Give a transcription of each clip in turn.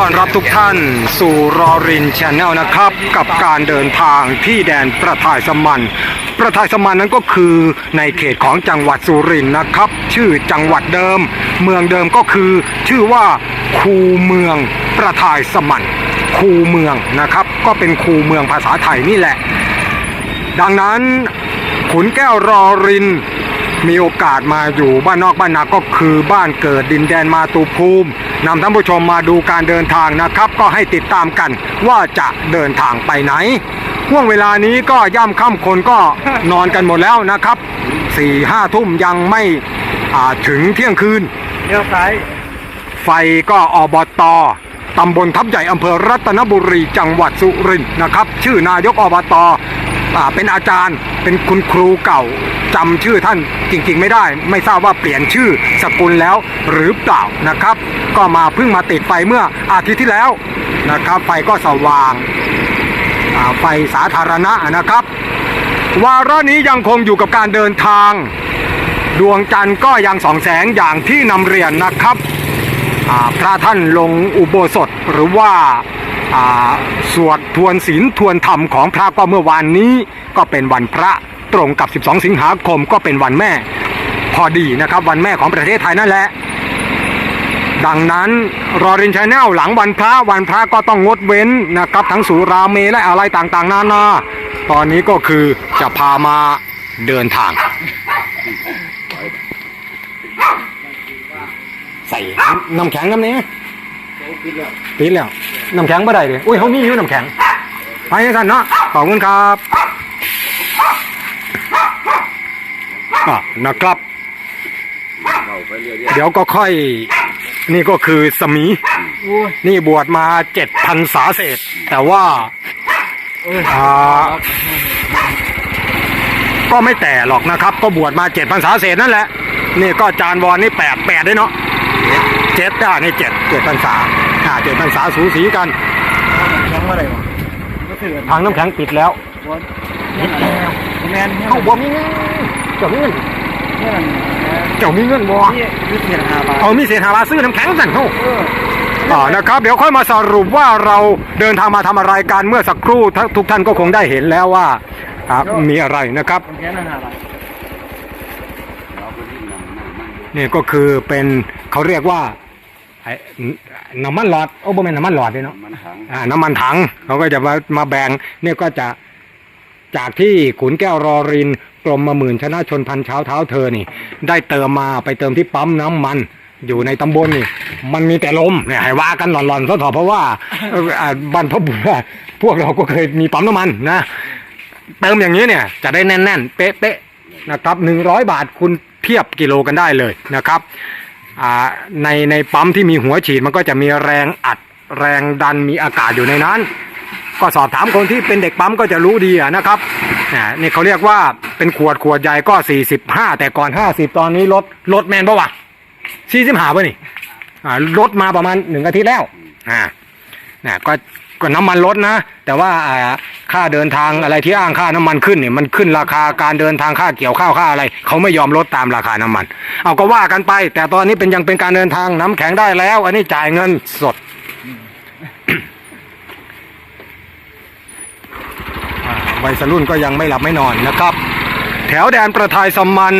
ต้อนรับทุกท่านสู่รอรินชาแนลนะครับ กับการเดินทางที่แดนประทายสมันประทายสมันนั้นก็คือในเขตของจังหวัดสุรินทร์นะครับ ชื่อจังหวัดเดิม เมืองเดิมก็คือ ชื่อว่าคูเมืองประทายสมันคูเมืองนะครับ ก็เป็นคูเมืองภาษาไทยนี่แหละ ดังนั้นขุนแก้วรอรินมีโอกาสมาอยู่บ้านนอกบ้านนาก็คือบ้านเกิดดินแดนมาตุภูมิ นำท่านผู้ชมมาดูการเดินทางนะครับ ก็ให้ติดตามกันว่าจะเดินทางไปไหนห่วงเวลานี้ก็ย่ำค่ำคนก็นอนกันหมดแล้วนะครับสี่ห้าทุ่มยังไม่ถึงเที่ยงคืนเลี้ยวซ้ายไฟก็อบตตำบลทับใหญ่อำเภอรัตนบุรีจังหวัดสุรินทร์นะครับ ชื่อนายกอบตอ เป็นอาจารย์ เป็นคุณครูเก่าจำชื่อท่านจริงๆไม่ได้ ไม่ทราบว่าเปลี่ยนชื่อสกุลแล้วหรือเปล่านะครับ ก็มาเพิ่งมาติดไฟเมื่ออาทิตย์ที่แล้วนะครับ ไฟก็สว่างาไฟสาธารณะนะครับ วาระนี้ยังคงอยู่กับการเดินทาง ดวงจันทร์ก็ยังส่องแสงอย่างที่นำเรียนนะครับพระท่านลงอุโบสถหรือว่า สวดทวนศีลทวนธรรมของพระก็เมื่อวานนี้ ก็เป็นวันพระตรงกับ 12 สิงหาคมก็เป็นวันแม่ พอดีนะครับ วันแม่ของประเทศไทยนั่นแหละ ดังนั้นรอรินชาแนลหลังวันพระวันพระก็ต้องงดเว้นนะครับ ทั้งสุราเมและอะไรต่างๆ นานา ตอนนี้ก็คือจะพามาเดินทาง ใส่น้ำแข็งน้ำนี้ ปิดแล้วน้ำแข็งบ่ได้เลยอุ้ยเขามีอยู่น้ำแข็งไปกันเนาะขอบคุณครับอะนะครับ เดี๋ยวก็ค่อย นี่ก็คือสมี นี่บวชมาเจ็ดพันษาเศษ แต่ว่าอ่าก็ไม่แต่หรอกนะครับ ก็บวชมาเจ็ดพันษาเศษนั่นแหละ นี่ก็จานวอนนี่แปดแปดด้วยเนาะ เจ็ดอ่านี่เจ็ดเจ็ดพันษาอ่าเจ็ดพันษาสูสีกันยังเมื่อไหร่วะก็ถือทางน้ำแข็งปิดแล้ววันปิดแล้วแมนเนี่ยเอ้าบ่มีเงินเจ้ามีเงินเนี่ยเจ้ามีเงินบ่นี่คือเสียหาบาทเอามีเศษหาบาทซื้อน้ำแข็งสั่นเฮ้าเอออ่านะครับ เดี๋ยวค่อยมาสรุปว่าเราเดินทางมาทำอะไรกันเมื่อสักครู่ท่านทุกท่านก็คงได้เห็นแล้วว่าอ่ามีอะไรนะครับ คนแค่นั้นหาบาทนี่ก็คือเป็นเขาเรียกว่าไอ้น้ำมันหลอดโอ้บ่แม่นน้ำมันหลอดเลยเนาะมันถังอ่าน้ำมันถังเขาก็จะมามาแบ่งเนี่ยก็จะจากที่ขุนแก้วรอรินกรมมาหมื่นชนะชนพันเช้าเท้าเธอนี่ ได้เติมมาไปเติมที่ปั๊มน้ำมันอยู่ในตำบลนี่ มันมีแต่ลมเนี่ยให้ว่ากันหลอนๆซะเถอะเพราะว่าเอ่ออ่าบรรพบุรุษพวกเราก็เคยมีปั๊มน้ำมันนะเติมอย่างนี้เนี่ย จะได้แน่นๆ เป๊ะๆนะครับหนึ่งร้อยบาทคุณ เทียบกิโลกันได้เลยนะครับอ่าในในปั๊มที่มีหัวฉีดมันก็จะมีแรงอัดแรงดันมีอากาศอยู่ในนั้น ก็สอบถามคนที่เป็นเด็กปั๊มก็จะรู้ดีนะครับอ่านี่เขาเรียกว่าเป็นขวดขวดใหญ่ก็ 45 แต่ก่อน 50 ตอนนี้ลดลดแมนปะวะ45ป่ะนี่อ่าลดมาประมาณหนึ่งอาทิตย์แล้วอ่านะก็ ก็น้ำมันลดนะ แต่ว่าค่าเดินทางอะไรที่อ้างค่าน้ำมันขึ้นเนี่ยมันขึ้นราคาการเดินทางค่าเกี่ยวข้าวค่าอะไร เขาไม่ยอมลดตามราคาน้ำมัน เอาก็ว่ากันไป แต่ตอนนี้เป็นยังเป็นการเดินทางน้ำแข็งได้แล้ว อันนี้จ่ายเงินสดวัยรุ่นก็ยังไม่หลับไม่นอนนะครับ แถวแดนประทายสมัน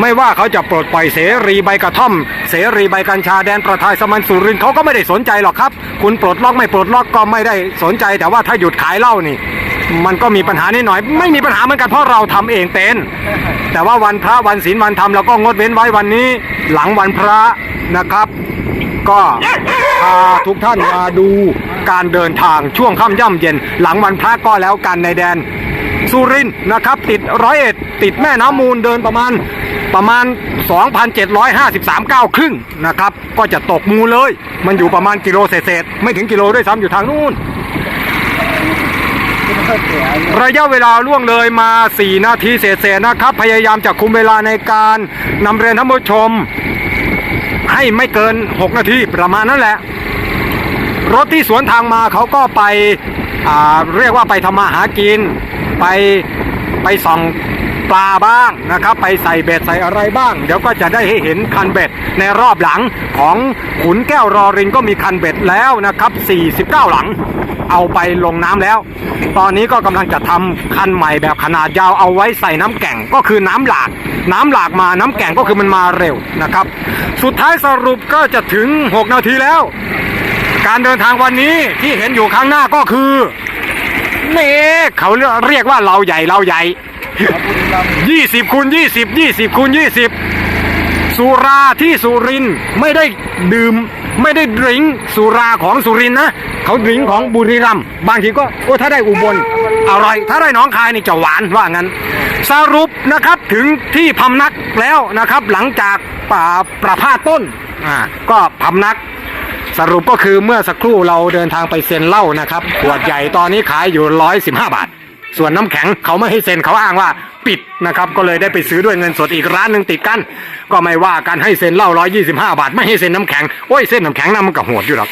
ไม่ว่าเขาจะปลดปล่อยเสรีใบกระท่อม เสรีใบกัญชาแดนประทายสมันสุรินเขาก็ไม่ได้สนใจหรอกครับ คุณปลดล็อกไม่ปลดล็อกก็ไม่ได้สนใจ แต่ว่าถ้าหยุดขายเหล้านี่ มันก็มีปัญหานิดหน่อย ไม่มีปัญหาเหมือนกันเพราะเราทำเองเป็น แต่ว่าวันพระวันศีลวันธรรมเราก็งดเว้นไว้วันนี้ หลังวันพระนะครับ ก็พาทุกท่านมาดูการเดินทางช่วงค่ำย่ำเย็น หลังวันพระก็แล้วกันในแดน สุรินนะครับ ติดร้อยเอ็ดติดแม่น้ำมูลเดินประมาณประมาณ 2,753ก้าวครึ่งนะครับ ก็จะตกมูลเลย มันอยู่ประมาณกิโลเศษๆไม่ถึงกิโลด้วยซ้ำอยู่ทางนู้นระยะเวลาล่วงเลยมา 4 นาทีเศษๆนะครับ พยายามจะคุมเวลาในการนำเรียนท่านผู้ชม ให้ไม่เกิน 6 นาทีประมาณนั้นแหละ รถที่สวนทางมาเขาก็ไปอ่าเรียกว่าไปทำมาหากิน ไปไปส่องปลาบ้างนะครับ ไปใส่เบ็ดใส่อะไรบ้าง เดี๋ยวก็จะได้ให้เห็นคันเบ็ดในรอบหลังของขุนแก้วรอริงก็มีคันเบ็ดแล้วนะครับ 49 หลัง เอาไปลงน้ำแล้ว ตอนนี้ก็กำลังจะทำคันใหม่แบบขนาดยาวเอาไว้ใส่น้ำแก่งก็คือน้ำหลาก น้ำหลากมาน้ำแก่งก็คือมันมาเร็วนะครับ สุดท้ายสรุปก็จะถึง 6 นาทีแล้ว การเดินทางวันนี้ที่เห็นอยู่ข้างหน้าก็คือ นี่เขาเรียกว่าเราใหญ่เราใหญ่ครับบุรีรัมย์20คูณ20 20คูณ20สุราที่สุรินทร์ไม่ได้ดื่มไม่ได้ดริงก์สุราของสุรินทร์นะเขาดริงก์ของบุรีรัมย์บางทีก็โอ้ถ้าได้อุบลอร่อย ถ้าได้หน้องคายนี่จะหวานว่างั้น สรุปนะครับถึงที่พำนักแล้วนะครับ หลังจากป่าประพาสต้นอ่าก็พำนัก สรุปก็คือเมื่อสักครู่เราเดินทางไปเซ็นเหล้านะครับขวดใหญ่ตอนนี้ขายอยู่115บาท ส่วนน้ำแข็งเขาไม่ให้เซ็นเขาอ้างว่าปิดนะครับ ก็เลยได้ไปซื้อด้วยเงินสดอีกร้านหนึ่งติดกัน ก็ไม่ว่ากันให้เซ็นเหล้า125บาท ไม่ให้เซ็นน้ำแข็งโอ้ยเซ็นน้ำแข็งน่ะมันก็โหดอยู่หรอก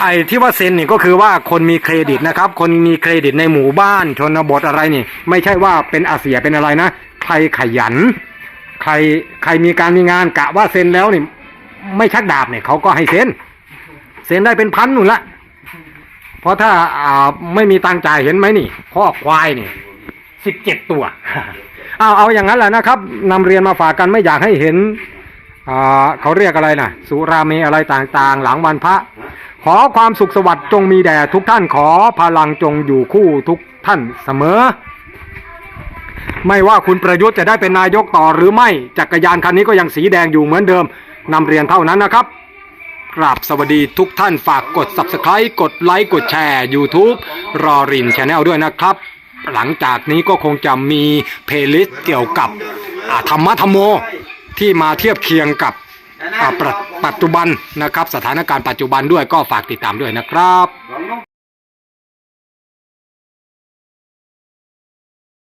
ไอ้ที่ว่าเซ็นนี่ก็คือว่าคนมีเครดิตนะครับ คนมีเครดิตในหมู่บ้านชนบทอะไรนี่ ไม่ใช่ว่าเป็นอาเสียเป็นอะไรนะ ใครขยัน ใครใครมีการมีงานกะว่าเซ็นแล้วนี่ ไม่ชักดาบเนี่ยเขาก็ให้เซ็น เซ็นได้เป็นพันนู่นละเพราะถ้าอ่าไม่มีตังค์จ่ายเห็นไหมนี่ข้อควายนี่สิบเจ็ดตัว เอาเอาอย่างนั้นแหละนะครับนำเรียนมาฝากกันไม่อยากให้เห็นอ่าเขาเรียกอะไรนะสุราเมอะไรต่างๆ หลังวันพระ ขอความสุขสวัสดิ์จงมีแด่ทุกท่านขอพลังจงอยู่คู่ทุกท่านเสมอ ไม่ว่าคุณประยุทธ์จะได้เป็นนายกต่อหรือไม่จักรยานคันนี้ก็ยังสีแดงอยู่เหมือนเดิมนำเรียนเท่านั้นนะครับ กราบสวัสดีทุกท่านฝากกด subscribe กดไลค์กดแชร์ YouTube รอรินชาแนลด้วยนะครับ หลังจากนี้ก็คงจะมีเพลย์ลิสต์เกี่ยวกับอ่าธรรมะธรรมโมที่มาเทียบเคียงกับอ่าปจปัจจุบันนะครับ สถานการณ์ปัจจุบันด้วยก็ฝากติดตามด้วยนะครับ